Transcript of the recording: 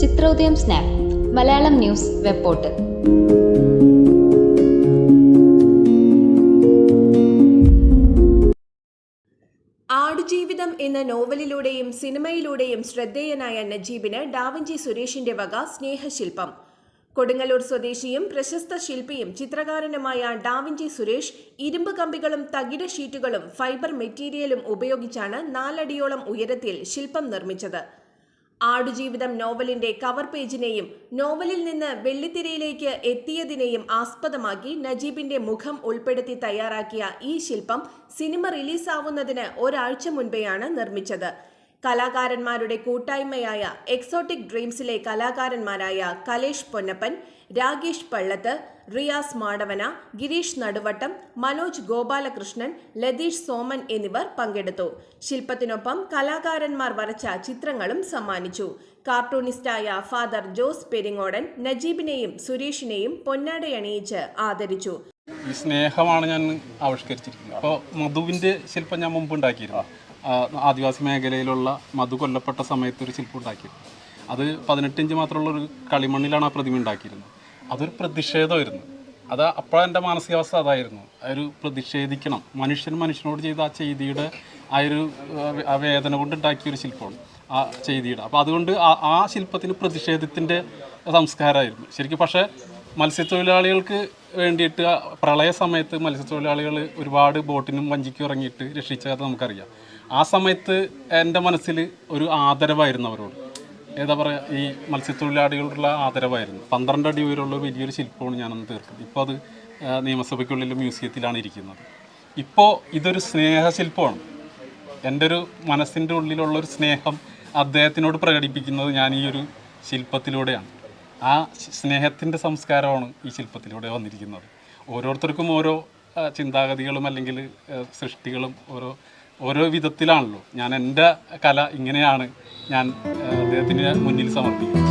Chithrodayam snap Malayalam news web portal Aadujeevitham എന്ന നോവലിലൂടെയും സിനിമയിലൂടെയും ശ്രദ്ധേയനായ നജീബിന് ഡാവിഞ്ചി സുരേഷിന്റെ വക സ്നേഹശില്പം. കൊടുങ്ങല്ലൂർ സ്വദേശിയും പ്രശസ്ത ശില്പിയും ചിത്രകാരനുമായ ഡാവിഞ്ചി സുരേഷ് ഇരുമ്പ് കമ്പികളും തകിട ഷീറ്റുകളും ഫൈബർ മെറ്റീരിയലും ഉപയോഗിച്ചാണ് നാലടിയോളം ഉയരത്തിൽ ശില്പം നിർമ്മിച്ചത്. ആടുജീവിതം നോവലിന്റെ കവർ പേജിനെയും നോവലിൽ നിന്ന് വെള്ളിത്തിരയിലേക്ക് എത്തിയതിനെയും ആസ്പദമാക്കി നജീബിന്റെ മുഖം ഉൾപ്പെടുത്തി തയ്യാറാക്കിയ ഈ ശില്പം സിനിമ റിലീസാവുന്നതിന് ഒരാഴ്ച മുൻപെയാണ് നിർമ്മിച്ചത്. കലാകാരന്മാരുടെ കൂട്ടായ്മയായ എക്സോട്ടിക് ഡ്രീംസിലെ കലാകാരന്മാരായ കലേഷ് പൊന്നപ്പൻ രാഗേഷ് പള്ളത്ത് റിയാസ് മാടവന ഗിരീഷ് നടുവട്ടം മനോജ് ഗോപാലകൃഷ്ണൻ ലതീഷ് സോമൻ എന്നിവർ പങ്കെടുത്തു. ശില്പത്തിനൊപ്പം കലാകാരന്മാർ വരച്ച ചിത്രങ്ങളും സമ്മാനിച്ചു. കാർട്ടൂണിസ്റ്റായ ഫാദർ ജോസ് പെരിങ്ങോടൻ നജീബിനെയും സുരേഷിനെയും പൊന്നാടയണിയിച്ച് ആദരിച്ചു. ഈ സ്നേഹമാണ് ഞാൻ ആവിഷ്കരിച്ചിരിക്കുന്നത്. അപ്പോൾ മധുവിന്റെ ശില്പം ഞാൻ മുമ്പ് ഉണ്ടാക്കിയിരുന്നു. ആദിവാസി മേഖലയിലുള്ള മധു കൊല്ലപ്പെട്ട സമയത്തൊരു ശില്പം ഉണ്ടാക്കിയിരുന്നു അത് പതിനെട്ട് ഇഞ്ച് മാത്രമുള്ള ഒരു കളിമണ്ണിലാണ് ആ പ്രതിമ ഉണ്ടാക്കിയിരുന്നത്. അതൊരു പ്രതിഷേധമായിരുന്നു. അത് അപ്പോഴെന്റെ എന്റെ മാനസികാവസ്ഥ അതായിരുന്നു. ഒരു പ്രതിഷേധിക്കണം. മനുഷ്യൻ മനുഷ്യനോട് ചെയ്ത ആ ചെയ്തിയുടെ ആ ഒരു ആ, വേദന കൊണ്ട് ഉണ്ടാക്കിയൊരു ശില്പമാണ് ആ ചെയ്തിയുടെ. അപ്പോൾ അതുകൊണ്ട് ആ ആ ശില്പത്തിന് പ്രതിഷേധത്തിന്റെ സംസ്കാരമായിരുന്നു. ശരിക്കും പക്ഷേ മത്സ്യത്തൊഴിലാളികൾക്ക് വേണ്ടിയിട്ട് പ്രളയ സമയത്ത് മത്സ്യത്തൊഴിലാളികൾ ഒരുപാട് ബോട്ടിനും വഞ്ചിക്കും ഇറങ്ങിയിട്ട് രക്ഷിച്ചത് നമുക്കറിയാം. ആ സമയത്ത് എന്റെ മനസ്സിൽ ഒരു ആദരവായിരുന്നു അവരോട്. ഏതാ പറയുക ഈ മത്സ്യത്തൊഴിലാളികളോടുള്ള ആദരവായിരുന്നു. പന്ത്രണ്ട് അടി ഉയരമുള്ള വലിയൊരു ശില്പമാണ് ഞാനന്ന് തീർത്തത്. ഇപ്പോൾ അത് നിയമസഭയ്ക്കുള്ളിൽ മ്യൂസിയത്തിലാണ് ഇരിക്കുന്നത്. ഇപ്പോൾ ഇതൊരു സ്നേഹശില്പമാണ്. എന്റെ ഒരു മനസ്സിന്റെ ഉള്ളിലുള്ളൊരു സ്നേഹം അദ്ദേഹത്തിനോട് പ്രകടിപ്പിക്കുന്നത് ഞാൻ ഈ ഒരു ശില്പത്തിലൂടെയാണ്. ആ സ്നേഹത്തിന്റെ സംസ്കാരമാണ് ഈ ശില്പത്തിലൂടെ വന്നിരിക്കുന്നത്. ഓരോരുത്തർക്കും ഓരോ ചിന്താഗതികളും അല്ലെങ്കിൽ സൃഷ്ടികളും ഓരോ ഓരോ വിധത്തിലാണല്ലോ. ഞാൻ എന്റെ കല ഇങ്ങനെയാണ് ഞാൻ അദ്ദേഹത്തിന് മുന്നിൽ സമർപ്പിക്കുന്നത്.